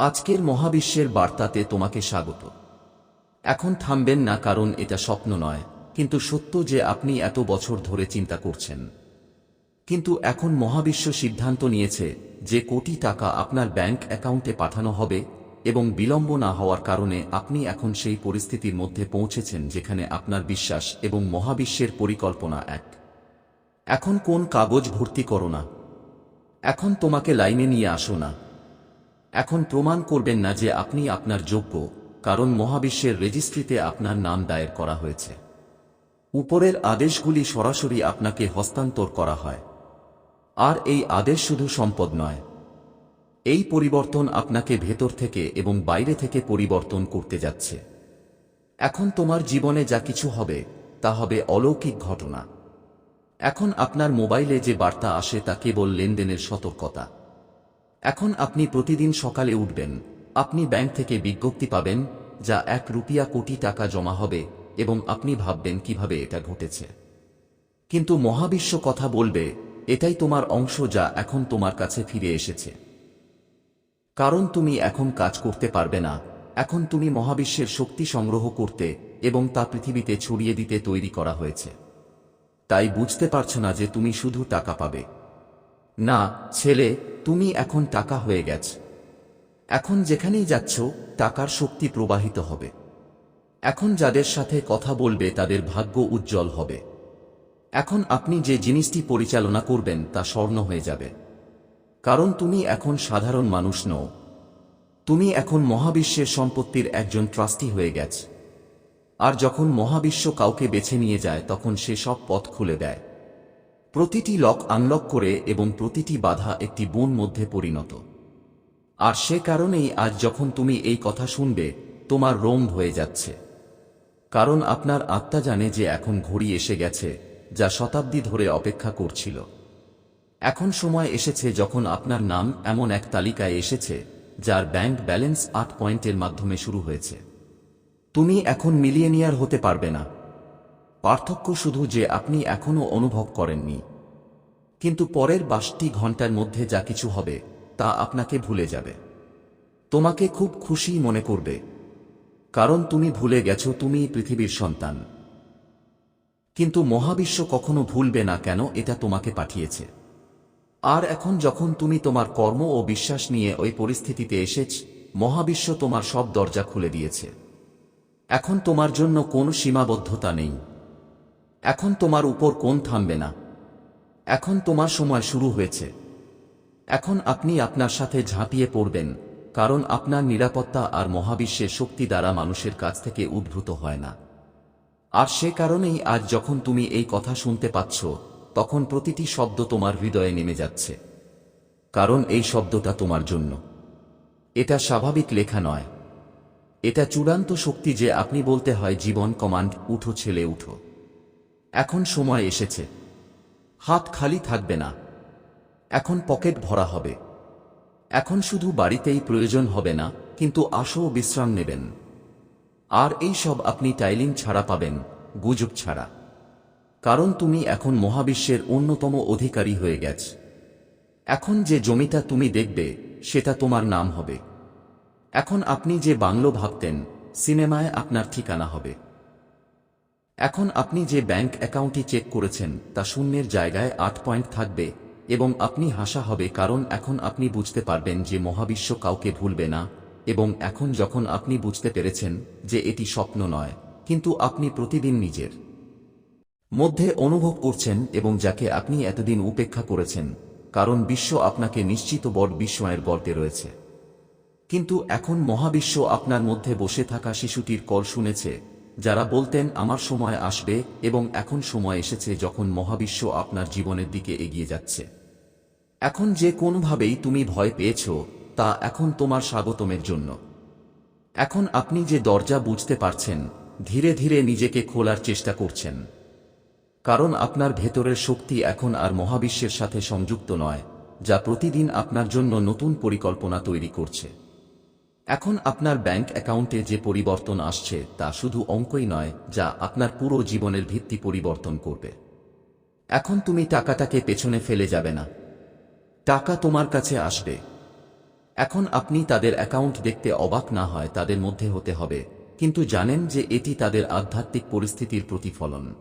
আজকের মহাবিশ্বের বার্তাতে তোমাকে স্বাগত। এখন থামবেন না কারণ এটা স্বপ্ন নয়, কিন্তু সত্য যে আপনি এত বছর ধরে চিন্তা করছেন। কিন্তু এখন মহাবিশ্ব সিদ্ধান্ত নিয়েছে যে কোটি টাকা আপনার ব্যাংক অ্যাকাউন্টে পাঠানো হবে এবং বিলম্ব না হওয়ার কারণে আপনি এখন সেই পরিস্থিতির মধ্যে পৌঁছেছেন যেখানে আপনার বিশ্বাস এবং মহাবিশ্বের পরিকল্পনা এক। এখন কোন কাগজ ভর্তি করো না। এখন তোমাকে লাইনে নিয়ে আসো না। এখন প্রমাণ করবেন না যে আপনি আপনার যোগ্য, কারণ মহাবিশ্বের রেজিস্ট্রিতে আপনার নাম দায়ের করা হয়েছে। উপরের আদেশগুলি সরাসরি আপনাকে হস্তান্তর করা হয়। আর এই আদেশ শুধু সম্পদ নয়। এই পরিবর্তন আপনাকে ভেতর থেকে এবং বাইরে থেকে পরিবর্তন করতে যাচ্ছে। এখন তোমার জীবনে যা কিছু হবে, তা হবে অলৌকিক ঘটনা। এখন আপনার মোবাইলে যে বার্তা আসে তা কেবল লেনদেনের সতর্কতা। এখন আপনি প্রতিদিন সকালে উঠবেন। আপনি ব্যাংক থেকে বিজ্ঞপ্তি পাবেন, যা এক রুপিয়া কোটি টাকা জমা হবে এবং আপনি ভাববেন কীভাবে এটা ঘটেছে। কিন্তু মহাবিশ্ব কথা বলবে, এটাই তোমার অংশ যা এখন তোমার কাছে ফিরে এসেছে। কারণ তুমি এখন কাজ করতে পারবে না, এখন তুমি মহাবিশ্বের শক্তি সংগ্রহ করতে এবং তা পৃথিবীতে ছড়িয়ে দিতে তৈরি করা হয়েছে। তাই বুঝতে পারছ না যে তুমি শুধু টাকা পাবে। না, ছেলে, তুমি এখন টাকা হয়ে গেছ। এখন যেখানেই যাচ্ছ, টাকার শক্তি প্রবাহিত হবে। এখন যাদের সাথে কথা বলবে, তাদের ভাগ্য উজ্জ্বল হবে। এখন আপনি যে জিনিসটি পরিচালনা করবেন, তা স্বর্ণ হয়ে যাবে। কারণ তুমি এখন সাধারণ মানুষ নও। তুমি এখন মহাবিশ্বের সম্পত্তির একজন ট্রাস্টি হয়ে গেছ। আর যখন মহাবিশ্ব কাউকে বেছে নিয়ে যায়, তখন সে সব পথ খুলে দেয়। প্রতিটি লক আনলক করে এবং প্রতিটি বাধা একটি বন মধ্যে পরিণত। আর সে কারণেই আজ যখন তুমি এই কথা শুনবে, তোমার রোম হয়ে যাচ্ছে। কারণ আপনার আত্মা জানে যে এখন ঘড়ি এসে গেছে, যা শতাব্দী ধরে অপেক্ষা করছিল। এখন সময় এসেছে যখন আপনার নাম এমন এক তালিকায় এসেছে, যার ব্যাংক ব্যালেন্স আট পয়েন্টের মাধ্যমে শুরু হয়েছে। তুমি এখন মিলিয়নিয়ার হতে পারবে না। পার্থক্য শুধু যে আপনি এখনও অনুভব করেননি। কিন্তু পরের বাষট্টি ঘণ্টার মধ্যে যা কিছু হবে, তা আপনাকে ভুলে যাবে। তোমাকে খুব খুশি মনে করবে। কারণ তুমি ভুলে গেছো তুমি পৃথিবীর সন্তান। কিন্তু মহাবিশ্ব কখনো ভুলবে না কেন, এটা তোমাকে পাঠিয়েছে। আর এখন যখন তুমি তোমার কর্ম ও বিশ্বাস নিয়ে ওই পরিস্থিতিতে এসেছ, মহাবিশ্ব তোমার সব দরজা খুলে দিয়েছে। এখন তোমার জন্য কোনো সীমাবদ্ধতা নেই। এখন তোমার উপর কোন থামবে না। এখন তোমার সময় শুরু হয়েছে। এখন আপনি আপনার সাথে ঝাঁপিয়ে পড়বেন, কারণ আপনার নিরাপত্তা আর মহাবিশ্বের শক্তি দ্বারা মানুষের কাছ থেকে উদ্ভূত হয় না। আর সে কারণেই আজ যখন তুমি এই কথা শুনতে পাচ্ছ, তখন প্রতিটি শব্দ তোমার হৃদয়ে নেমে যাচ্ছে। কারণ এই শব্দটা তোমার জন্য। এটা স্বাভাবিক লেখা নয়। এটা চূড়ান্ত শক্তি যে আপনি বলতে হয় জীবন কমান্ড, উঠো ছেলে, উঠো। এখন সময় এসেছে। হাত খালি থাকবে না। এখন পকেট ভরা হবে। এখন শুধু বাড়িতেই প্রয়োজন হবে না, কিন্তু আসো বিশ্রাম নেবেন। আর এই সব আপনি টাইলিং ছাড়া পাবেন, গুজব ছাড়া। কারণ তুমি এখন মহাবিশ্বের অন্যতম অধিকারী হয়ে গেছ। এখন যে জমিটা তুমি দেখবে, সেটা তোমার নাম হবে। এখন আপনি যে বাংলো ভাবতেন, সিনেমায় আপনার ঠিকানা হবে। এখন আপনি যে ব্যাংক অ্যাকাউন্টটি চেক করেছেন, তা শূন্যের জায়গায় আট পয়েন্ট থাকবে এবং আপনি হাসা হবে কারণ এখন আপনি বুঝতে পারবেন যে মহাবিশ্ব কাউকে ভুলবে না এবং এখন যখন আপনি বুঝতে পেরেছেন যে এটি স্বপ্ন নয়, কিন্তু আপনি প্রতিদিন নিজের মধ্যে অনুভব করছেন এবং যাকে আপনি এতদিন উপেক্ষা করেছেন, কারণ বিশ্ব আপনাকে নিশ্চিত বড় বিস্ময়ের গর্তে রয়েছে। কিন্তু এখন মহাবিশ্ব আপনার মধ্যে বসে থাকা শিশুটির কল শুনেছে যারা বলতেন, আমার সময় আসবে এবং এখন সময় এসেছে যখন মহাবিশ্ব আপনার জীবনের দিকে এগিয়ে যাচ্ছে। এখন যে কোনোভাবেই তুমি ভয় পেয়েছ, তা এখন তোমার স্বাগতমের জন্য। এখন আপনি যে দরজা বুঝতে পারছেন, ধীরে ধীরে নিজেকে খোলার চেষ্টা করছেন। কারণ আপনার ভেতরের শক্তি এখন আর মহাবিশ্বের সাথে সংযুক্ত নয়, যা প্রতিদিন আপনার জন্য নতুন পরিকল্পনা তৈরি করছে। এখন আপনার ব্যাংক অ্যাকাউন্টে যে পরিবর্তন আসছে তা শুধু অঙ্কই নয়, যা আপনার পুরো জীবনের ভিত্তি পরিবর্তন করবে। এখন তুমি টাকাটাকে পেছনে ফেলে যাবে না। টাকা তোমার কাছে আসবে। এখন আপনি তাদের অ্যাকাউন্ট দেখতে অবাক না হয়, তাদের মধ্যে হতে হবে, কিন্তু জানেন যে এটি তাদের আধ্যাত্মিক পরিস্থিতির প্রতিফলন।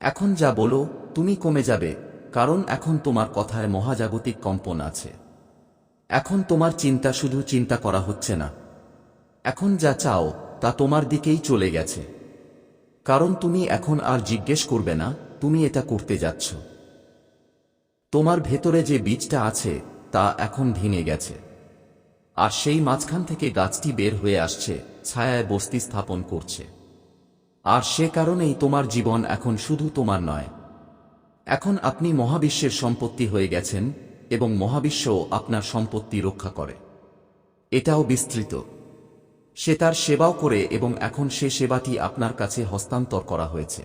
এখন যা বলো, তুমি কমে যাবে, কারণ এখন তোমার কথায় মহাজাগতিক কম্পন আছে। এখন তোমার চিন্তা শুধু চিন্তা করা হচ্ছে না। এখন যা চাও, তা তোমার দিকেই চলে গেছে। কারণ তুমি এখন আর জিজ্ঞেস করবে না, তুমি এটা করতে যাচ্ছ। তোমার ভেতরে যে বীজটা আছে, তা এখন ভেঙে গেছে। আর সেই মাঝখান থেকে গাছটি বের হয়ে আসছে, ছায়ায় বস্তি স্থাপন করছে। আর সে কারণেই তোমার জীবন এখন শুধু তোমার নয়। এখন আপনি মহাবিশ্বের সম্পত্তি হয়ে গেছেন এবং মহাবিশ্ব আপনার সম্পত্তি রক্ষা করে। এটাও বিস্তৃত। সে তার সেবাও করে এবং এখন সে সেবাটি আপনার কাছে হস্তান্তর করা হয়েছে।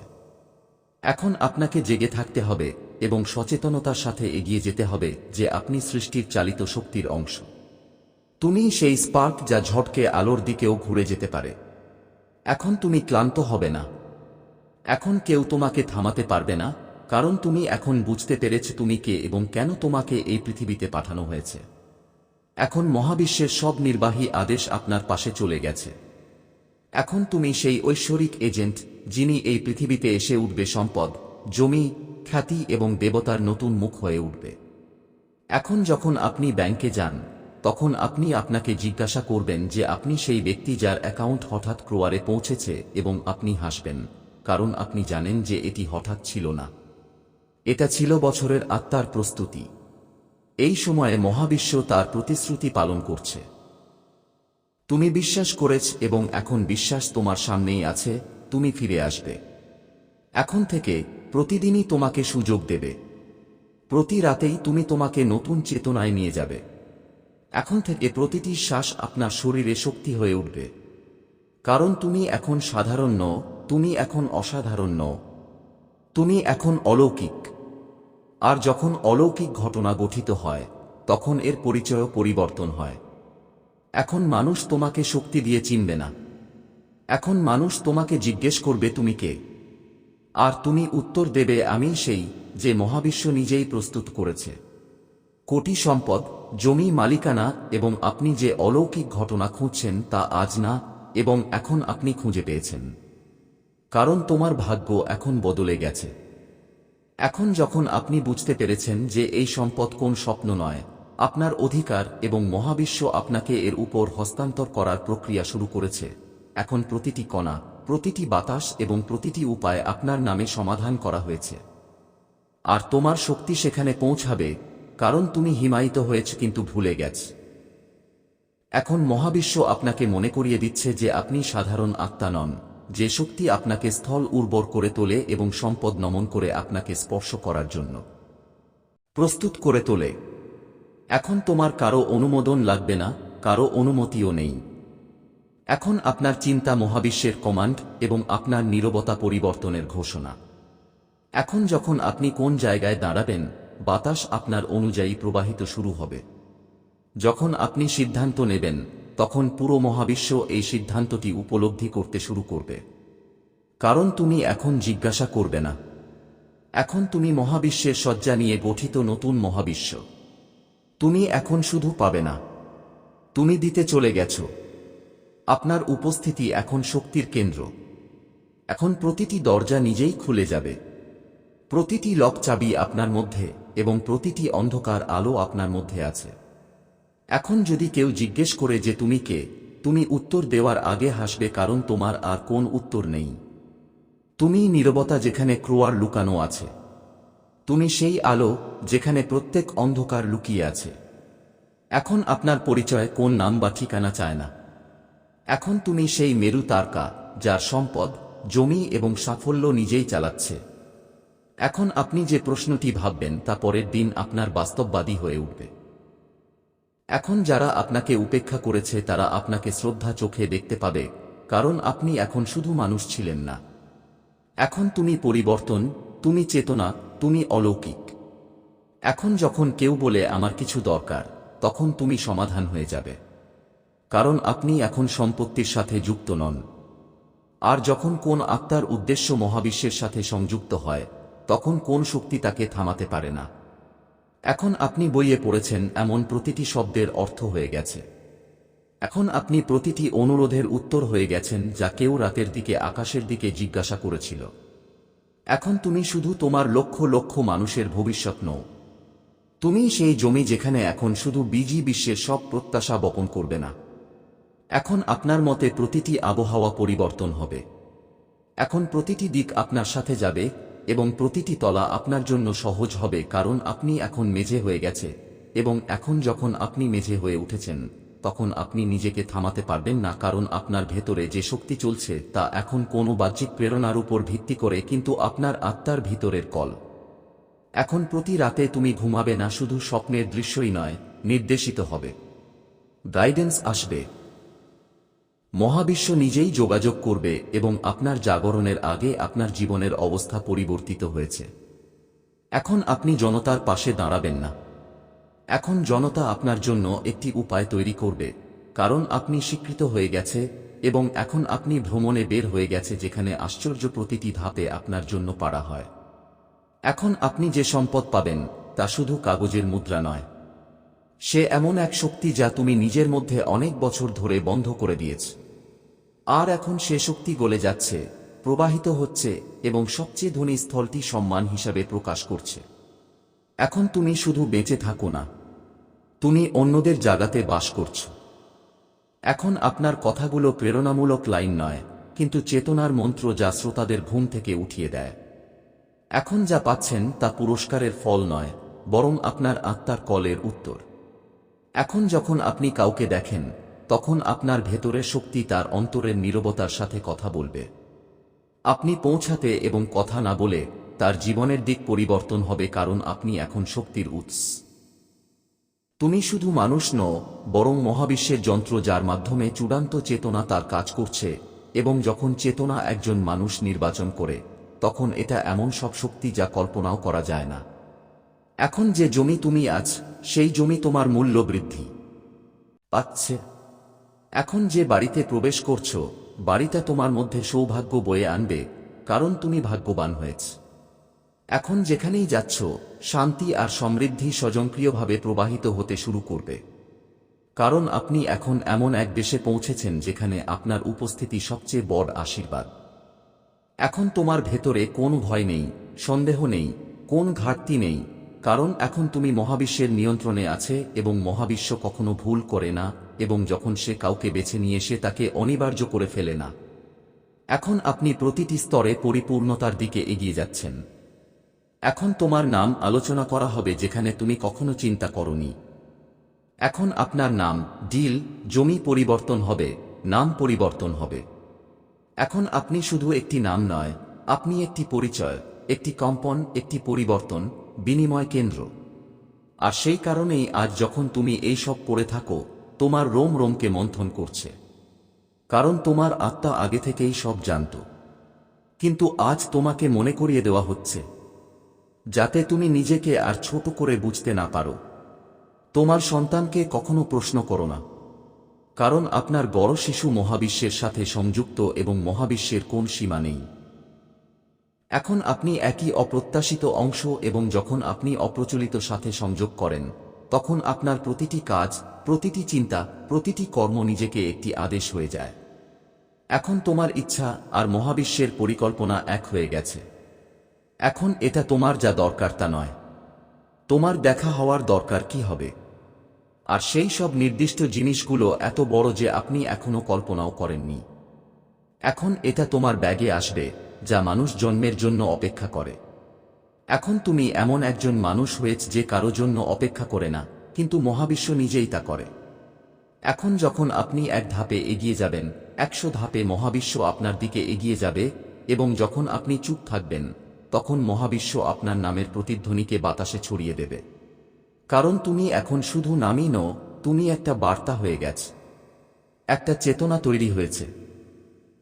এখন আপনাকে জেগে থাকতে হবে এবং সচেতনতার সাথে এগিয়ে যেতে হবে যে আপনি সৃষ্টির চালিত শক্তির অংশ। তুমি সেই স্পার্ক যা ঝটকে আলোর দিকেও ঘুরে যেতে পারে। এখন তুমি ক্লান্ত হবে না। এখন কেউ তোমাকে থামাতে পারবে না। কারণ তুমি এখন বুঝতে পেরেছ তুমি কে এবং কেন তোমাকে এই পৃথিবীতে পাঠানো হয়েছে। এখন মহাবিশ্বের সব নির্বাহী আদেশ আপনার পাশে চলে গেছে। এখন তুমি সেই ঐশ্বরিক এজেন্ট, যিনি এই পৃথিবীতে এসে উঠবে সম্পদ, জমি, খ্যাতি এবং দেবতার নতুন মুখ হয়ে উঠবে। এখন যখন আপনি ব্যাংকে যান, তখন আপনি আপনাকে জিজ্ঞাসা করবেন যে আপনি সেই ব্যক্তি যার অ্যাকাউন্ট হঠাৎ ক্রোয়ারে পৌঁছেছে এবং আপনি হাসবেন, কারণ আপনি জানেন যে এটি হঠাৎ ছিল না। এটা ছিল বছরের আত্মার প্রস্তুতি। এই সময়ে মহাবিশ্ব তার প্রতিশ্রুতি পালন করছে। তুমি বিশ্বাস করেছ এবং এখন বিশ্বাস তোমার সামনেই আছে, তুমি ফিরে আসবে। এখন থেকে প্রতিদিনই তোমাকে সুযোগ দেবে। প্রতি রাতেই তুমি তোমাকে নতুন চেতনায় নিয়ে যাবে। এখন থেকে প্রতিটি শ্বাস আপনার শরীরে শক্তি হয়ে উঠবে। কারণ তুমি এখন সাধারণ নও, তুমি এখন অসাধারণ নও। তুমি এখন অলৌকিক। আর যখন অলৌকিক ঘটনা গঠিত হয়, তখন এর পরিচয়ও পরিবর্তন হয়। এখন মানুষ তোমাকে শক্তি দিয়ে চিনবে না। এখন মানুষ তোমাকে জিজ্ঞেস করবে তুমি কে? আর তুমি উত্তর দেবে, আমি সেই যে মহাবিশ্ব নিজেই প্রস্তুত করেছে। কোটি সম্পদ, জমি মালিকানা এবং আপনি যে অলৌকিক ঘটনা খুঁজছেন তা আজ না এবং এখন আপনি খুঁজে পেয়েছেন। কারণ তোমার ভাগ্য এখন বদলে গেছে। এখন যখন আপনি বুঝতে পেরেছেন যে এই সম্পদ কোন স্বপ্ন নয়, আপনার অধিকার এবং মহাবিশ্ব আপনাকে এর উপর হস্তান্তর করার প্রক্রিয়া শুরু করেছে। এখন প্রতিটি কণা, প্রতিটি বাতাস এবং প্রতিটি উপায় আপনার নামে সমাধান করা হয়েছে। আর তোমার শক্তি সেখানে পৌঁছাবে, কারণ তুমি হিমায়িত হয়েছ কিন্তু ভুলে গেছ। এখন মহাবিশ্ব আপনাকে মনে করিয়ে দিচ্ছে যে আপনি সাধারণ আত্মা নন। যে শক্তি আপনাকে স্থল উর্বর করে তোলে এবং সম্পদ নমন করে আপনাকে স্পর্শ করার জন্য। প্রস্তুত করে তোলে। এখন তোমার কারও অনুমোদন লাগবে না, কারও অনুমতিও নেই। এখন আপনার চিন্তা মহাবিশ্বের কমান্ড এবং আপনার নীরবতা পরিবর্তনের ঘোষণা। এখন যখন আপনি কোন জায়গায় দাঁড়াবেন, বাতাস আপনার অনুযায়ী প্রবাহিত শুরু হবে। যখন আপনি সিদ্ধান্ত নেবেন তখন পুরো মহাবিশ্ব এই সিদ্ধান্তটি উপলব্ধি করতে শুরু করবে। কারণ তুমি এখন জিজ্ঞাসা করবে না। এখন তুমি মহাবিশ্বের শয্যা নিয়ে গঠিত নতুন মহাবিশ্ব। তুমি এখন শুধু পাবে না। তুমি দিতে চলে গেছো। আপনার উপস্থিতি এখন শক্তির কেন্দ্র। এখন প্রতিটি দরজা নিজেই খুলে যাবে। প্রতিটি লক চাবি আপনার মধ্যে এবং প্রতিটি অন্ধকার আলো আপনার মধ্যে আছে। এখন যদি কেউ জিজ্ঞেস করে যে তুমি কে, তুমি উত্তর দেওয়ার আগে হাসবে কারণ তোমার আর কোন উত্তর নেই। তুমি নীরবতা যেখানে ক্রোয়ার লুকানো আছে। তুমি সেই আলো যেখানে প্রত্যেক অন্ধকার লুকিয়ে আছে। এখন আপনার পরিচয় কোন নাম বা ঠিকানা চায় না। এখন তুমি সেই মেরু তারকা যার সম্পদ, জমি এবং সাফল্য নিজেই চালাচ্ছে। এখন আপনি যে প্রশ্নটি ভাববেন তা পরের দিন আপনার বাস্তববাদী হয়ে উঠবে। এখন যারা আপনাকে উপেক্ষা করেছে তারা আপনাকে শ্রদ্ধা চোখে দেখতে পাবে, কারণ আপনি এখন শুধু মানুষ ছিলেন না। এখন তুমি পরিবর্তন, তুমি চেতনা, তুমি অলৌকিক। এখন যখন কেউ বলে আমার কিছু দরকার, তখন তুমি সমাধান হয়ে যাবে। কারণ আপনি এখন সম্পত্তির সাথে যুক্ত নন। আর যখন কোন আত্মার উদ্দেশ্য মহাবিশ্বের সাথে সংযুক্ত হয়, তখন কোন শক্তি তাকে থামাতে পারে না। এখন আপনি বইয়ে পড়েছেন এমন প্রতিটি শব্দের অর্থ হয়ে গেছে। এখন আপনি প্রতিটি অনুরোধের উত্তর হয়ে গেছেন যা কেউ রাতের দিকে আকাশের দিকে জিজ্ঞাসা করেছিল। এখন তুমি শুধু তোমার লক্ষ লক্ষ মানুষের ভবিষ্যৎ নও। তুমি সেই জমি যেখানে এখন শুধু বিজি বিশ্বের সব প্রত্যাশা বপন করবে না। এখন আপনার মতে প্রতিটি আবহাওয়া পরিবর্তন হবে। এখন প্রতিটি দিক আপনার সাথে যাবে এবং প্রতিটি তলা আপনার জন্য সহজ হবে কারণ আপনি এখন মেঝে হয়ে গেছে, এবং এখন যখন আপনি মেঝে হয়ে উঠেছেন, তখন আপনি নিজেকে থামাতে পারবেন না কারণ আপনার ভেতরে যে শক্তি চলছে তা এখন কোনো বাহ্যিক প্রেরণার উপর ভিত্তি করে কিন্তু আপনার আত্মার ভিতরের কল। এখন প্রতি রাতে তুমি ঘুমাবে না, শুধু স্বপ্নের দৃশ্যই নয়, নির্দেশিত হবে। গাইডেন্স আসবে। মহাবিশ্ব নিজেই যোগাযোগ করবে এবং আপনার জাগরণের আগে আপনার জীবনের অবস্থা পরিবর্তিত হয়েছে। এখন আপনি জনতার পাশে দাঁড়াবেন না। এখন জনতা আপনার জন্য একটি উপায় তৈরি করবে, কারণ আপনি স্বীকৃত হয়ে গেছে এবং এখন আপনি ভ্রমণে বের হয়ে গেছে যেখানে আশ্চর্য প্রতিটি ধাপে আপনার জন্য পাড়া হয়। এখন আপনি যে সম্পদ পাবেন, তা শুধু কাগজের মুদ্রা নয়। সে এমন এক শক্তি যা তুমি নিজের মধ্যে অনেক বছর ধরে বন্ধ করে দিয়েছ। আর এখন সে শক্তি গলে যাচ্ছে, প্রবাহিত হচ্ছে এবং সবচেয়ে ধনী স্থলটি সম্মান হিসাবে প্রকাশ করছে। এখন তুমি শুধু বেঁচে থাকো না, তুমি অন্যদের জাগাতে বাস করছ। এখন আপনার কথাগুলো প্রেরণামূলক লাইন নয়, কিন্তু চেতনার মন্ত্র যা শ্রোতাদের ঘুম থেকে উঠিয়ে দেয়। এখন যা পাচ্ছেন তা পুরস্কারের ফল নয়, বরং আপনার আত্মার কলের উত্তর। এখন যখন আপনি কাউকে দেখেন তখন আপনার ভেতরের শক্তি তার অন্তরের নীরবতার সাথে কথা বলবে। আপনি পৌঁছাতে এবং কথা না বলে তার জীবনের দিক পরিবর্তন হবে কারণ আপনি এখন শক্তির উৎস। তুমি শুধু মানুষ নও, বরং মহাবিশ্বের যন্ত্র যার মাধ্যমে চূড়ান্ত চেতনা তার কাজ করছে এবং যখন চেতনা একজন মানুষ নির্বাচন করে, তখন এটা এমন সব শক্তি যা কল্পনাও করা যায় না। এখন যে জমি তুমি আজ সেই জমি তোমার মূল্য বৃদ্ধি। পাচ্ছে। এখন যে বাড়িতে প্রবেশ করছ, বাড়িটা তোমার মধ্যে সৌভাগ্য বয়ে আনবে, কারণ তুমি ভাগ্যবান হয়েছ। এখন যেখানেই যাচ্ছ, শান্তি আর সমৃদ্ধি স্বজনক্রিয়ভাবে প্রবাহিত হতে শুরু করবে। কারণ আপনি এখন এমন এক দেশে পৌঁছেছেন যেখানে আপনার উপস্থিতি সবচেয়ে বড় আশীর্বাদ। এখন তোমার ভেতরে কোন ভয় নেই, সন্দেহ নেই, কোন ঘাটতি নেই, কারণ এখন তুমি মহাবিশ্বের নিয়ন্ত্রণে আছে এবং মহাবিশ্ব কখনো ভুল করে না এবং যখন সে কাউকে বেছে নিয়ে সে তাকে অনিবার্য করে ফেলে না। এখন আপনি প্রতিটি স্তরে পরিপূর্ণতার দিকে এগিয়ে যাচ্ছেন। এখন তোমার নাম আলোচনা করা হবে যেখানে তুমি কখনো চিন্তা করনি। এখন আপনার নাম, ডিল, জমি পরিবর্তন হবে, নাম পরিবর্তন হবে। এখন আপনি শুধু একটি নাম নয়, আপনি একটি পরিচয়, একটি কম্পন, একটি পরিবর্তন, বিনিময় কেন্দ্র। আর সেই কারণেই আজ যখন তুমি এই সব করে থাকো তোমার রোম রোমকে মন্থন করছে। কারণ তোমার আত্মা আগে থেকেই সব জানত। কিন্তু আজ তোমাকে মনে করিয়ে দেওয়া হচ্ছে। যাতে তুমি নিজেকে আর ছোট করে বুঝতে না পারো। তোমার সন্তানকে কখনো প্রশ্ন করো না। কারণ আপনার বড় শিশু মহাবিশ্বের সাথে সংযুক্ত এবং মহাবিশ্বের কোন সীমা নেই। এখন আপনি একই অপ্রত্যাশিত অংশ এবং যখন আপনি অপ্রচলিত সাথে সংযোগ করেন তখন আপনার প্রতিটি কাজ, প্রতিটি চিন্তা, প্রতিটি কর্ম নিজেকে একটি আদেশ হয়ে যায়। এখন তোমার ইচ্ছা আর মহাবিশ্বের পরিকল্পনা এক হয়ে গেছে। এখন এটা তোমার যা দরকার তা নয়। তোমার দেখা হওয়ার দরকার কি হবে? আর সেই সব নির্দিষ্ট জিনিসগুলো এত বড় যে আপনি এখনও কল্পনাও করেননি। এখন এটা তোমার ব্যাগে আসবে, যা মানুষ জন্মের জন্য অপেক্ষা করে। এখন তুমি এমন একজন মানুষ হয়েছ যে কারও জন্য অপেক্ষা করে না, কিন্তু মহাবিশ্ব নিজেই তা করে। এখন যখন আপনি এক ধাপে এগিয়ে যাবেন, একশো ধাপে মহাবিশ্ব আপনার দিকে এগিয়ে যাবে, এবং যখন আপনি চুপ থাকবেন, তখন মহাবিশ্ব আপনার নামের প্রতিধ্বনিকে বাতাসে ছড়িয়ে দেবে। কারণ তুমি এখন শুধু নামই নও, তুমি একটা বার্তা হয়ে গেছ। একটা চেতনা তৈরি হয়েছে।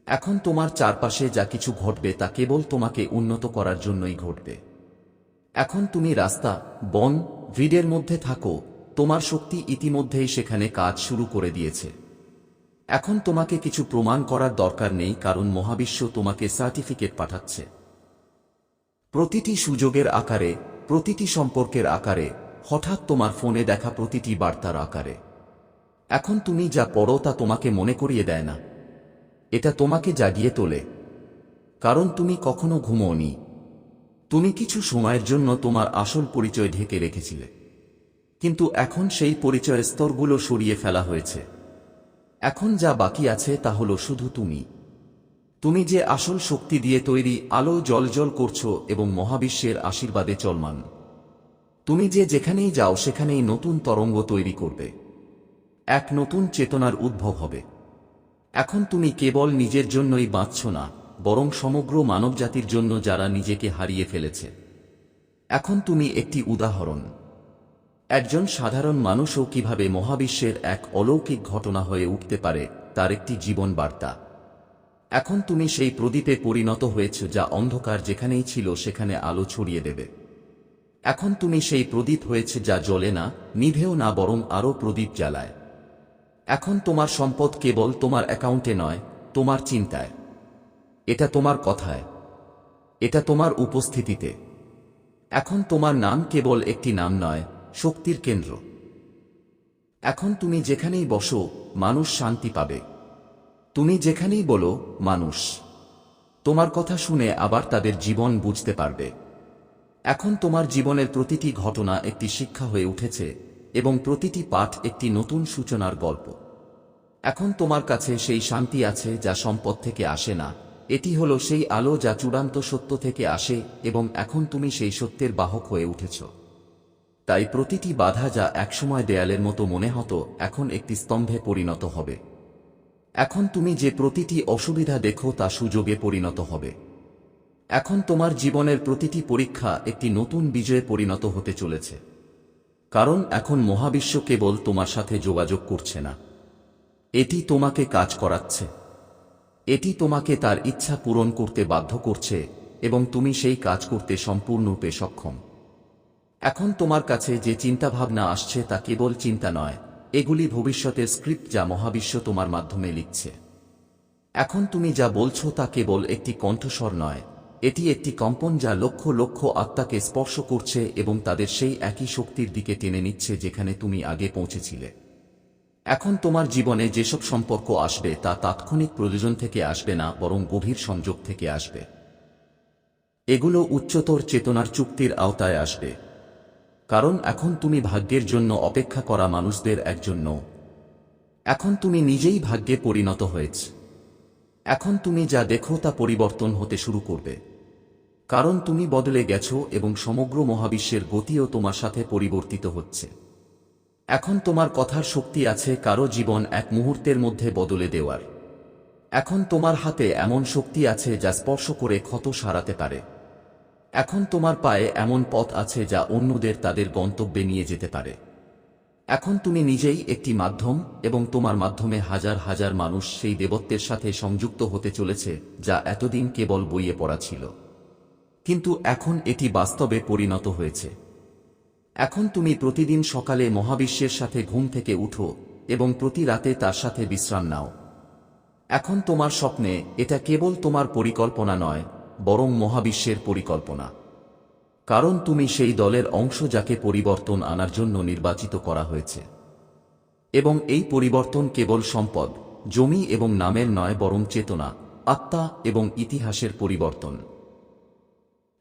এখন তোমার চারপাশে যা কিছু ঘটবে তা কেবল তোমাকে উন্নত করার জন্যই ঘটবে। এখন তুমি রাস্তা, বন, ভিডের মধ্যে থাকো, তোমার শক্তি ইতিমধ্যেই সেখানে কাজ শুরু করে দিয়েছে। এখন তোমাকে কিছু প্রমাণ করার দরকার নেই কারণ মহাবিশ্ব তোমাকে সার্টিফিকেট পাঠাচ্ছে। প্রতিটি সুযোগের আকারে, প্রতিটি সম্পর্কের আকারে, হঠাৎ তোমার ফোনে দেখা প্রতিটি বার্তার আকারে। এখন তুমি যা পড়ো তা তোমাকে মনে করিয়ে দেয় না। এটা তোমাকে জাগিয়ে তোলে। কারণ তুমি কখনো ঘুমোনি তুমি কিছু সময়ের জন্য তোমার আসল পরিচয় ঢেকে রেখেছিলে। কিন্তু এখন সেই পরিচয়ের স্তরগুলো সরিয়ে ফেলা হয়েছে। এখন যা বাকি আছে তা হলো শুধু তুমি। তুমি যে আসল শক্তি দিয়ে তৈরি আলো জলজল করছ এবং মহাবিশ্বের আশীর্বাদে চলমান। তুমি যে যেখানেই যাও সেখানেই নতুন তরঙ্গ তৈরি করবে। এক নতুন চেতনার উদ্ভব হবে। এখন তুমি কেবল নিজের জন্যই বাঁচছ না। বরং সমগ্র মানবজাতির জন্য যারা নিজেকে হারিয়ে ফেলেছে। এখন তুমি একটি উদাহরণ। একজন সাধারণ মানুষও কীভাবে মহাবিশ্বের এক অলৌকিক ঘটনা হয়ে উঠতে পারে, তার একটি জীবন বার্তা এখন তুমি সেই প্রদীপে পরিণত হয়েছ যা অন্ধকার যেখানেই ছিল সেখানে আলো ছড়িয়ে দেবে। এখন তুমি সেই প্রদীপ হয়েছে যা জ্বলে না, নিভেও না বরং আরও প্রদীপ জ্বালায়। এখন তোমার সম্পদ কেবল তোমার অ্যাকাউন্টে নয়, তোমার চিন্তায়। এটা তোমার কথায়। এটা তোমার উপস্থিতিতে। এখন তোমার নাম কেবল একটি নাম নয়, শক্তির কেন্দ্র। এখন তুমি যেখানেই বসো, মানুষ শান্তি পাবে। তুমি যেখানেই বলো, মানুষ। তোমার কথা শুনে আবার তাদের জীবন বুঝতে পারবে। এখন তোমার জীবনের প্রতিটি ঘটনা একটি শিক্ষা হয়ে উঠেছে এবং প্রতিটি পাঠ একটি নতুন সূচনার গল্প। এখন তোমার কাছে সেই শান্তি আছে যা সম্পদ থেকে আসে না। এটি হলো সেই আলো যা চূড়ান্ত সত্য থেকে আসে এবং এখন তুমি সেই সত্যের বাহক হয়ে উঠেছ। তাই প্রতিটি বাধা যা একসময় দেয়ালের মতো মনে হতো, এখন একটি স্তম্ভে পরিণত হবে। এখন তুমি যে প্রতিটি অসুবিধা দেখো তা সুযোগে পরিণত হবে। এখন তোমার জীবনের প্রতিটি পরীক্ষা একটি নতুন বিজয়ে পরিণত হতে চলেছে। কারণ এখন মহাবিশ্ব কেবল তোমার সাথে যোগাযোগ করছে না। এটি তোমাকে কাজ করাচ্ছে। এটি তোমাকে তার ইচ্ছা পূরণ করতে বাধ্য করছে এবং তুমি সেই কাজ করতে সম্পূর্ণরূপে সক্ষম। এখন তোমার কাছে যে চিন্তাভাবনা আসছে তা কেবল চিন্তা নয়, এগুলি ভবিষ্যতের স্ক্রিপ্ট যা মহাবিশ্ব তোমার মাধ্যমে লিখছে। এখন তুমি যা বলছো তা কেবল একটি কণ্ঠস্বর নয়, এটি একটি কম্পন যা লক্ষ লক্ষ আত্মাকে স্পর্শ করছে এবং তাদের সেই একই শক্তির দিকে টেনে নিচ্ছে যেখানে তুমি আগে পৌঁছেছিলে। এখন তোমার জীবনে যেসব সম্পর্ক আসবে তা তাৎক্ষণিক প্রয়োজন থেকে আসবে না, বরং গভীর সংযোগ থেকে আসবে। এগুলো উচ্চতর চেতনার চুক্তির আওতায় আসবে। কারণ এখন তুমি ভাগ্যের জন্য অপেক্ষা করা মানুষদের একজন নও। এখন তুমি নিজেই ভাগ্যে পরিণত হয়েছ। এখন তুমি যা দেখো তা পরিবর্তন হতে শুরু করবে। কারণ তুমি বদলে গেছো এবং সমগ্র মহাবিশ্বের গতিও তোমার সাথে পরিবর্তিত হচ্ছে। এখন তোমার কথার শক্তি আছে, কারও জীবন এক মুহূর্তের মধ্যে বদলে দেওয়ার। এখন তোমার হাতে এমন শক্তি আছে যা স্পর্শ করে ক্ষত সারাতে পারে। এখন তোমার পায়ে এমন পথ আছে যা অন্যদের তাদের গন্তব্যে নিয়ে যেতে পারে। এখন তুমি নিজেই একটি মাধ্যম এবং তোমার মাধ্যমে হাজার হাজার মানুষ সেই দেবত্বের সাথে সংযুক্ত হতে চলেছে, যা এতদিন কেবল বইয়ে পড়া ছিল। কিন্তু এখন এটি বাস্তবে পরিণত হয়েছে। এখন তুমি প্রতিদিন সকালে মহাবিশ্বের সাথে ঘুম থেকে উঠো এবং প্রতি রাতে তার সাথে বিশ্রাম নাও। এখন তোমার স্বপ্নে এটা কেবল তোমার পরিকল্পনা নয়, বরং মহাবিশ্বের পরিকল্পনা। কারণ তুমি সেই দলের অংশ যাকে পরিবর্তন আনার জন্য নির্বাচিত করা হয়েছে। এবং এই পরিবর্তন কেবল সম্পদ, জমি এবং নামের নয়, বরং চেতনা, আত্মা এবং ইতিহাসের পরিবর্তন।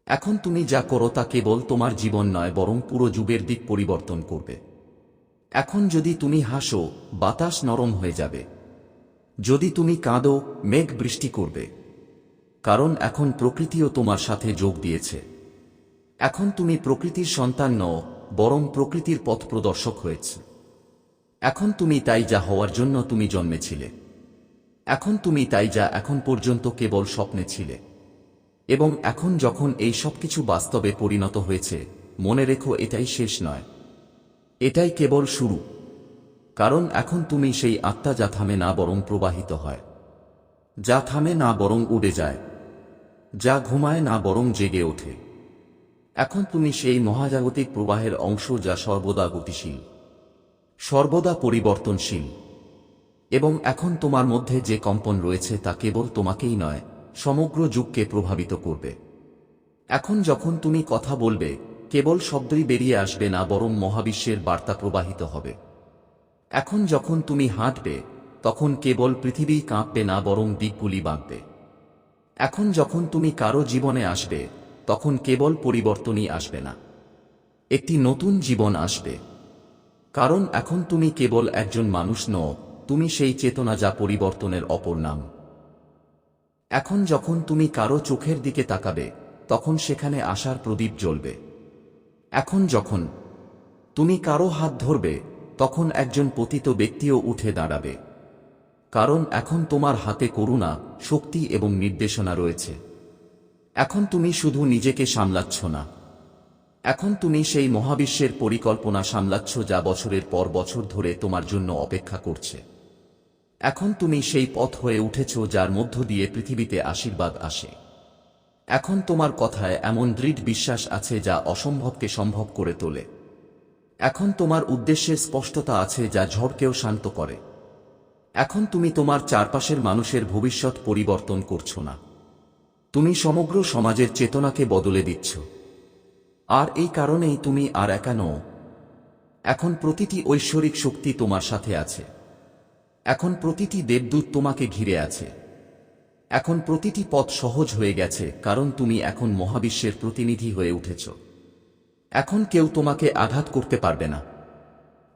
এখন তুমি যা করো তা কেবল তোমার জীবন নয়, বরং পুরো যুগের দিক পরিবর্তন করবে। এখন যদি তুমি হাসো, বাতাস নরম হয়ে যাবে। যদি তুমি কাঁদো, মেঘ বৃষ্টি করবে। কারণ এখন প্রকৃতিও তোমার সাথে যোগ দিয়েছে। এখন তুমি প্রকৃতির সন্তান নও, বরং প্রকৃতির পথ প্রদর্শক হয়েছে। এখন তুমি তাই যা হওয়ার জন্য তুমি জন্মেছিলে। এখন তুমি তাই যা এখন পর্যন্ত কেবল স্বপ্নে ছিলে। এবং এখন যখন এই সবকিছু বাস্তবে পরিণত হয়েছে, মনে রেখো এটাই শেষ নয়। এটাই কেবল শুরু। কারণ এখন তুমি সেই আত্মা যা থামে না বরং প্রবাহিত হয়। যা থামে না বরং উড়ে যায়। যা ঘুমায় না বরং জেগে ওঠে। এখন তুমি সেই মহাজাগতিক প্রবাহের অংশ যা সর্বদা গতিশীল। সর্বদা পরিবর্তনশীল। এবং এখন তোমার মধ্যে যে কম্পন রয়েছে তা কেবল তোমাকেই নয় সমগ্র যুগকে প্রভাবিত করবে। এখন যখন তুমি কথা বলবে, কেবল শব্দই বেরিয়ে আসবে না, বরং মহাবিশ্বের বার্তা প্রবাহিত হবে। এখন যখন তুমি হাঁটবে, তখন কেবল পৃথিবী কাঁপবে না, বরং দিকগুলি বাঁধবে এখন যখন তুমি কারও জীবনে আসবে, তখন কেবল পরিবর্তনই আসবে না। একটি নতুন জীবন আসবে। কারণ এখন তুমি কেবল একজন মানুষ নও, তুমি সেই চেতনা যা পরিবর্তনের অপর নাম। এখন যখন তুমি কারও চোখের দিকে তাকাবে, তখন সেখানে আশার প্রদীপ জ্বলবে। এখন যখন তুমি কারও হাত ধরবে, তখন একজন পতিত ব্যক্তিও উঠে দাঁড়াবে। কারণ এখন তোমার হাতে করুণা, শক্তি এবং নির্দেশনা রয়েছে। এখন তুমি শুধু নিজেকে সামলাচ্ছ না। এখন তুমি সেই মহাবিশ্বের পরিকল্পনা সামলাচ্ছ যা বছরের পর বছর ধরে তোমার জন্য অপেক্ষা করছে। এখন তুমি সেই পথ হয়ে উঠেছ যার মধ্য দিয়ে পৃথিবীতে আশীর্বাদ আসে। এখন তোমার কথায় এমন দৃঢ় বিশ্বাস আছে যা অসম্ভবকে সম্ভব করে তোলে। এখন তোমার উদ্দেশ্যে স্পষ্টতা আছে যা ঝড়কেও শান্ত করে। এখন তুমি তোমার চারপাশের মানুষের ভবিষ্যৎ পরিবর্তন করছ না। তুমি সমগ্র সমাজের চেতনাকে বদলে দিচ্ছ। আর এই কারণেই তুমি আর একা নও। এখন প্রতিটি ঐশ্বরিক শক্তি তোমার সাথে আছে। এখন প্রতিটি দেবদূত তোমাকে ঘিরে আছে। এখন প্রতিটি পথ সহজ হয়ে গেছে, কারণ তুমি এখন মহাবিশ্বের প্রতিনিধি হয়ে উঠেছ। এখন কেউ তোমাকে আঘাত করতে পারবে না।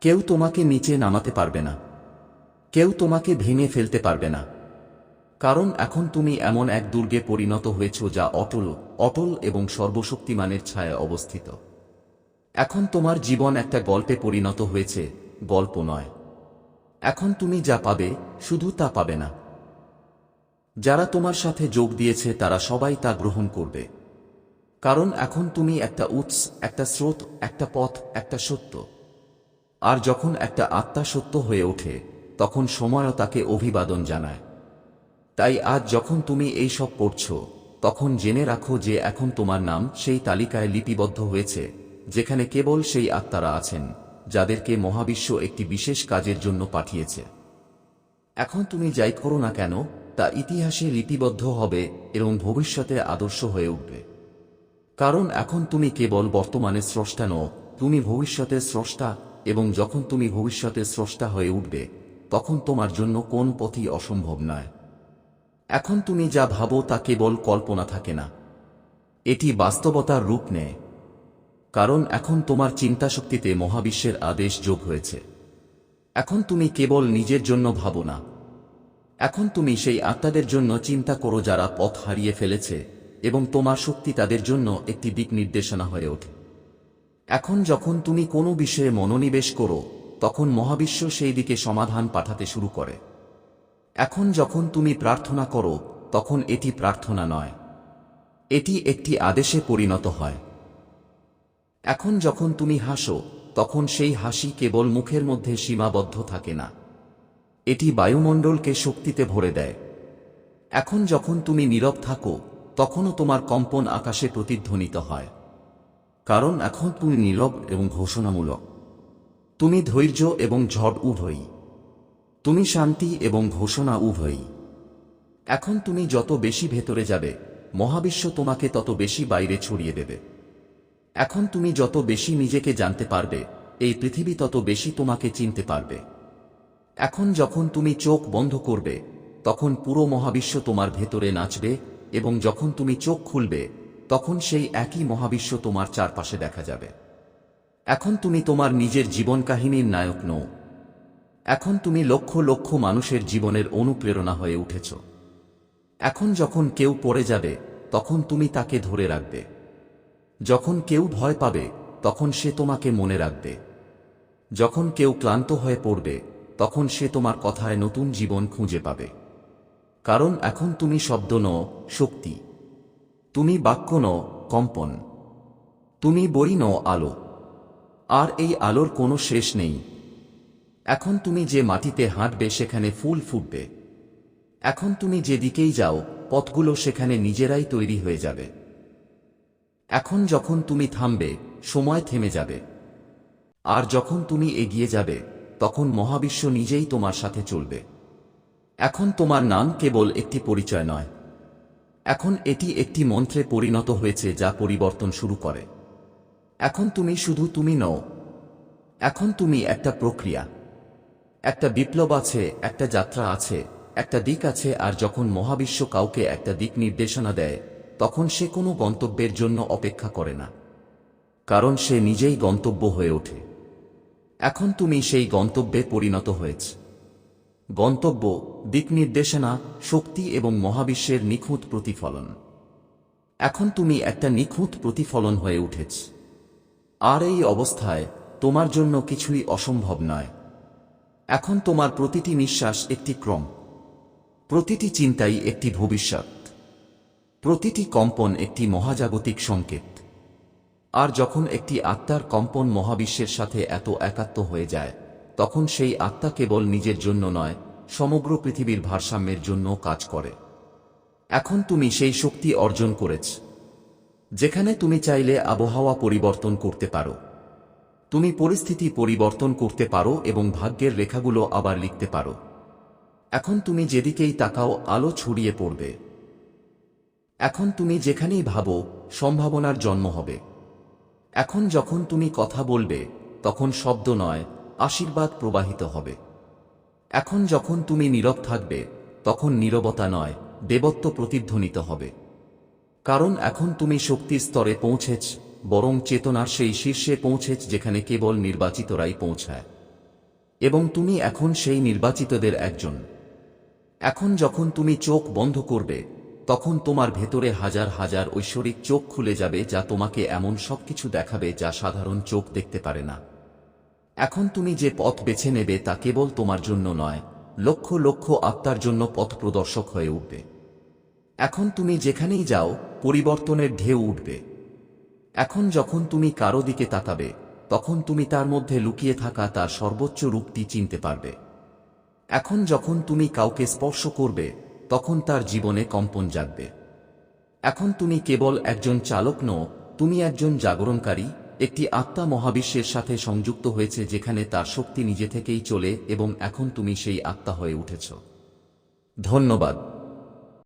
কেউ তোমাকে নিচে নামাতে পারবে না। কেউ তোমাকে ভেঙে ফেলতে পারবে না। কারণ এখন তুমি এমন এক দুর্গে পরিণত হয়েছ যা অটল অটল এবং সর্বশক্তিমানের ছায়া অবস্থিত। এখন তোমার জীবন একটা গল্পে পরিণত হয়েছে, গল্প নয়। এখন তুমি যা পাবে, শুধু তা পাবে না। যারা তোমার সাথে যোগ দিয়েছে, তারা সবাই তা গ্রহণ করবে। কারণ এখন তুমি একটা উৎস, একটা স্রোত, একটা পথ, একটা সত্য। আর যখন একটা আত্মা সত্য হয়ে ওঠে, তখন সময়ও তাকে অভিবাদন জানায়। তাই আজ যখন তুমি এই সব পড়ছ তখন জেনে রাখো যে এখন তোমার নাম সেই তালিকায় লিপিবদ্ধ হয়েছে, যেখানে কেবল সেই আত্মারা আছেন। যাদেরকে মহাবিশ্ব একটি বিশেষ কাজের জন্য পাঠিয়েছে। এখন তুমি যাই করো না কেন, তা ইতিহাসে লিপিবদ্ধ হবে এবং ভবিষ্যতে আদর্শ হয়ে উঠবে। কারণ এখন তুমি কেবল বর্তমানে স্রষ্টা নও, তুমি ভবিষ্যতে স্রষ্টা, এবং যখন তুমি ভবিষ্যতে স্রষ্টা হয়ে উঠবে, তখন তোমার জন্য কোন পথই অসম্ভব নয়। এখন তুমি যা ভাবো তা কেবল কল্পনা থাকে না। এটি বাস্তবতার রূপ নেয়। কারণ এখন তোমার চিন্তাশক্তিতে মহাবিশ্বের আদেশ যোগ হয়েছে। এখন তুমি কেবল নিজের জন্য ভাবো না। এখন তুমি সেই আত্মাদের জন্য চিন্তা করো যারা পথ হারিয়ে ফেলেছে এবং তোমার শক্তি তাদের জন্য একটি দিক নির্দেশনা হয়ে ওঠে। এখন যখন তুমি কোনো বিষয়ে মনোনিবেশ করো, তখন মহাবিশ্ব সেই দিকে সমাধান পাঠাতে শুরু করে। এখন যখন তুমি প্রার্থনা করো, তখন এটি প্রার্থনা নয়। এটি একটি আদেশে পরিণত হয়। এখন যখন তুমি হাসো, তখন সেই হাসি কেবল মুখের মধ্যে সীমাবদ্ধ থাকে না। এটি বায়ুমণ্ডলকে শক্তিতে ভরে দেয়। এখন যখন তুমি নীরব থাকো, তখনও তোমার কম্পন আকাশে প্রতিধ্বনিত হয়। কারণ এখন তুমি নীরব এবং ঘোষণামূলক। তুমি ধৈর্য এবং ঝড় উভয়ই। তুমি শান্তি এবং ঘোষণা উভয়ই। এখন তুমি যত বেশি ভেতরে যাবে, মহাবিশ্ব তোমাকে তত বেশি বাইরে ছড়িয়ে দেবে। এখন তুমি যত বেশি নিজেকে জানতে পারবে, এই পৃথিবী তত বেশি তোমাকে চিনতে পারবে। এখন যখন তুমি চোখ বন্ধ করবে, তখন পুরো মহাবিশ্ব তোমার ভেতরে নাচবে এবং যখন তুমি চোখ খুলবে, তখন সেই একই মহাবিশ্ব তোমার চারপাশে দেখা যাবে। এখন তুমি তোমার নিজের জীবন কাহিনীর নায়ক নও। এখন তুমি লক্ষ লক্ষ মানুষের জীবনের অনুপ্রেরণা হয়ে উঠেছ। এখন যখন কেউ পড়ে যাবে, তখন তুমি তাকে ধরে রাখবে। যখন কেউ ভয় পাবে, তখন সে তোমাকে মনে রাখবে। যখন কেউ ক্লান্ত হয়ে পড়বে, তখন সে তোমার কথায় নতুন জীবন খুঁজে পাবে। কারণ এখন তুমি শব্দ ন, শক্তি। তুমি বাক্য ন, কম্পন। তুমি বই ন, আলো। আর এই আলোর কোনো শেষ নেই। এখন তুমি যে মাটিতে হাঁটবে, সেখানে ফুল ফুটবে। এখন তুমি যেদিকেই যাও, পথগুলো সেখানে নিজেরাই তৈরি হয়ে যাবে। এখন যখন তুমি থামবে, সময় থেমে যাবে। আর যখন তুমি এগিয়ে যাবে, তখন মহাবিশ্ব নিজেই তোমার সাথে চলবে। এখন তোমার নাম কেবল একটি পরিচয় নয়। এখন এটি একটি মন্ত্রে পরিণত হয়েছে যা পরিবর্তন শুরু করে। এখন তুমি শুধু তুমি নও। এখন তুমি একটা প্রক্রিয়া। একটা বিপ্লব আছে, একটা যাত্রা আছে, একটা দিক আছে, আর যখন মহাবিশ্ব কাউকে একটা দিক নির্দেশনা দেয় তখন সে কোনো গন্তব্যের জন্য অপেক্ষা করে না, কারণ সে নিজেই গন্তব্য হয়ে ওঠে। এখন তুমি সেই গন্তব্যে পরিণত হয়েছে। গন্তব্য, দিক নির্দেশনা, শক্তি এবং মহাবিশ্বের নিখুঁত প্রতিফলন। এখন তুমি একটা নিখুঁত প্রতিফলন হয়ে উঠেছ। আর এই অবস্থায় তোমার জন্য কিছুই অসম্ভব নয়। এখন তোমার প্রতিটি নিঃশ্বাস একটি ক্রম, প্রতিটি চিন্তাই একটি ভবিষ্যৎ। প্রতিটি কম্পন একটি মহাজাগতিক সংকেত। আর যখন একটি আত্মার কম্পন মহাবিশ্বের সাথে এত একাত্ম হয়ে যায়, তখন সেই আত্মা কেবল নিজের জন্য নয়, সমগ্র পৃথিবীর ভারসাম্যের জন্য কাজ করে। এখন তুমি সেই শক্তি অর্জন করেছ, যেখানে তুমি চাইলে আবহাওয়া পরিবর্তন করতে পারো। তুমি পরিস্থিতি পরিবর্তন করতে পারো এবং ভাগ্যের রেখাগুলো আবার লিখতে পারো। এখন তুমি যেদিকেই তাকাও আলো ছড়িয়ে পড়বে। এখন তুমি যেখানেই ভাবো, সম্ভাবনার জন্ম হবে। এখন যখন তুমি কথা বলবে, তখন শব্দ নয়, আশীর্বাদ প্রবাহিত হবে। এখন যখন তুমি নীরব থাকবে, তখন নীরবতা নয়, দেবত্ব প্রতিধ্বনিত হবে। কারণ এখন তুমি শক্তির স্তরে পৌঁছেছ, বরং চেতনার সেই শীর্ষে পৌঁছেছ যেখানে কেবল নির্বাচিতরাই পৌঁছায়। এবং তুমি এখন সেই নির্বাচিতদের একজন। এখন যখন তুমি চোখ বন্ধ করবে তখন তোমার ভেতরে হাজার হাজার ঐশ্বরিক চোখ খুলে যাবে যা তোমাকে এমন সবকিছু দেখাবে যা সাধারণ চোখ দেখতে পারে না। এখন তুমি যে পথ বেছে নেবে তা কেবল তোমার জন্য নয়, লক্ষ লক্ষ আত্মার জন্য পথ প্রদর্শক হয়ে উঠবে। এখন তুমি যেখানেই যাও, পরিবর্তনের ঢেউ উঠবে। এখন যখন তুমি কারও দিকে তাকাবে, তখন তুমি তার মধ্যে লুকিয়ে থাকা তার সর্বোচ্চ রূপটি চিনতে পারবে। এখন যখন তুমি কাউকে স্পর্শ করবে তখন তার জীবনে কম্পন জাগবে। এখন তুমি কেবল একজন চালক নও, তুমি একজন জাগরণকারী, একটি আত্মা মহাবিশ্বের সাথে সংযুক্ত হয়েছে যেখানে তার শক্তি নিজে থেকেই চলে এবং এখন তুমি সেই আত্মা হয়ে উঠেছ। ধন্যবাদ।